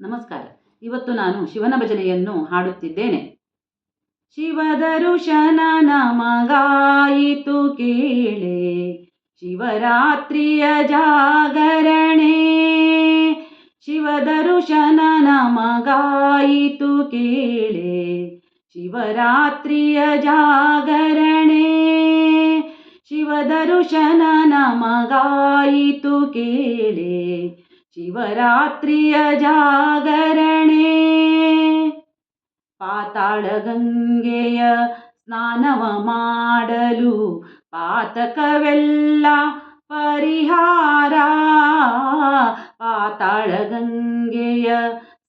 ನಮಸ್ಕಾರ. ಇವತ್ತು ನಾನು ಶಿವನ ಭಜನೆಯನ್ನು ಹಾಡುತ್ತಿದ್ದೇನೆ. ಶಿವದರುಶನ ನಮಗಾಯಿತು ಕೇಳೆ, ಶಿವರಾತ್ರಿಯ ಜಾಗರಣೆ. ಶಿವದರುಶನ ನಮಗಾಯಿತು ಕೇಳೆ, ಶಿವರಾತ್ರಿಯ ಜಾಗರಣೆ. ಶಿವದರುಶನ ನಮಗಾಯಿತು ಕೇಳೆ ಶಿವರಾತ್ರಿಯ ಜಾಗರಣೆ. ಪಾತಾಳ ಗಂಗೆಯ ಸ್ನಾನವ ಮಾಡಲು ಪಾತಕವೆಲ್ಲ ಪರಿಹಾರ. ಪಾತಾಳ ಗಂಗೆಯ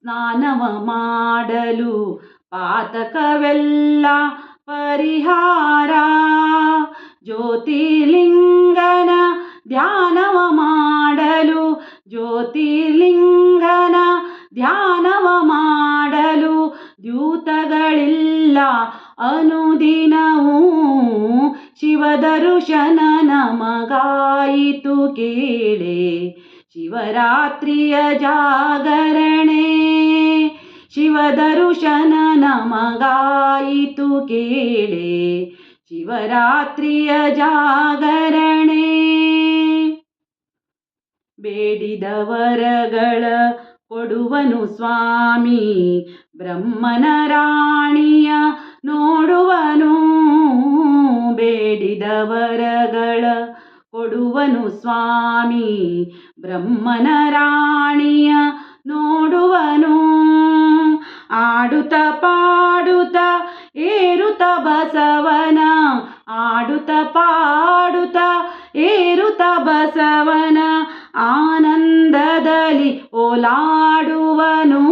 ಸ್ನಾನವ ಮಾಡಲು ಪಾತಕವೆಲ್ಲ ಪರಿಹಾರ. ಜ್ಯೋತಿರ್ಲಿಂಗನ ಜ್ಯೋತಿರ್ಲಿಂಗನ ಧ್ಯಾನವ ಮಾಡಲು ದ್ಯೂತಗಳಿಲ್ಲ. ಅನುದಿನವೂ ಶಿವದರುಶನ ನಮಗಾಯಿತು ಕೇಳೆ. ಶಿವರಾತ್ರಿಯ ಜಾಗರಣೆ ಶಿವದರುಶನ ನಮಗಾಯಿತು ಕೇಳೆ. ಶಿವರಾತ್ರಿಯ ಜಾಗರಣೆ ಬೇಡಿದ ವರಗಳ ಕೊಡುವನು ಸ್ವಾಮಿ. ಬ್ರಹ್ಮನ ರಾಣಿಯ ನೋಡುವನು ಬೇಡಿದ ವರಗಳ ಕೊಡುವನು ಸ್ವಾಮಿ. ಬ್ರಹ್ಮನ ರಾಣಿಯ ನೋಡುವನು, ಆಡುತ್ತ ಪಾಡುತ್ತ ಏರುತ ಬಸವನ, ಆಡುತ್ತ ಪಾಡುತ್ತ ಏರುತ ಬಸವನ. ಆನಂದದಲ್ಲಿ ಓಲಾಡುವನು.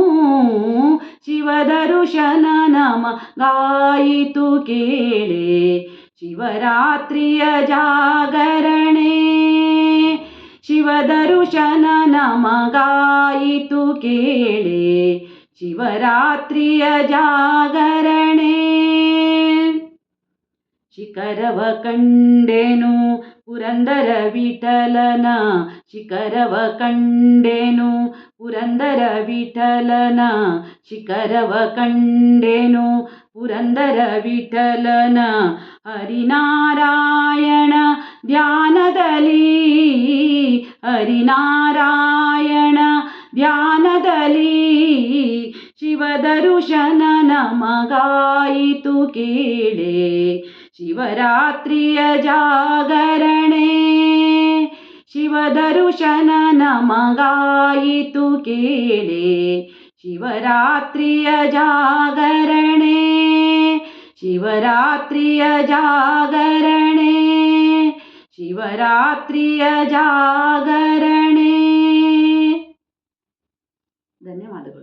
ಶಿವದರುಶನ ನಮಗಾಯಿತು ಕೇಳೆ. ಶಿವರಾತ್ರಿಯ ಜಾಗರಣೆ. ಶಿವದರುಶನ ನಮಗಾಯಿತು ಕೇಳೆ. ಶಿವರಾತ್ರಿಯ ಜಾಗರಣೆ. ಶಿಖರವ ಕಂಡೆನು ಪುರಂದರ ವಿಠಲನ. ಶಿಖರವ ಕಂಡೆನು ಪುರಂದರ ವಿಠಲನ. ಶಿಖರವ ಕಂಡೆನು ಪುರಂದರ ವಿಠಲನ. ಹರಿನಾರಾಯಣ ಧ್ಯಾನದಲ್ಲಿ ಹರಿನಾರಾಯಣ ಧ್ಯಾನದಲ್ಲಿ ಶಿವದರುಶನ ನಮಗಾಯಿತು ಕೇಳೆ. शिवरात्रिय जागरणे शिवदर्शन ನಮಗಾಯಿತು ಕೇಳೆ ಶಿವರಾತ್ರಿಯ ಜಾಗರಣೆ ಶಿವರಾತ್ರಿಯ ಜಾಗರಣೆ ಶಿವರಾತ್ರಿಯ ಜಾಗರಣೆ ಧನ್ಯವಾದಗಳು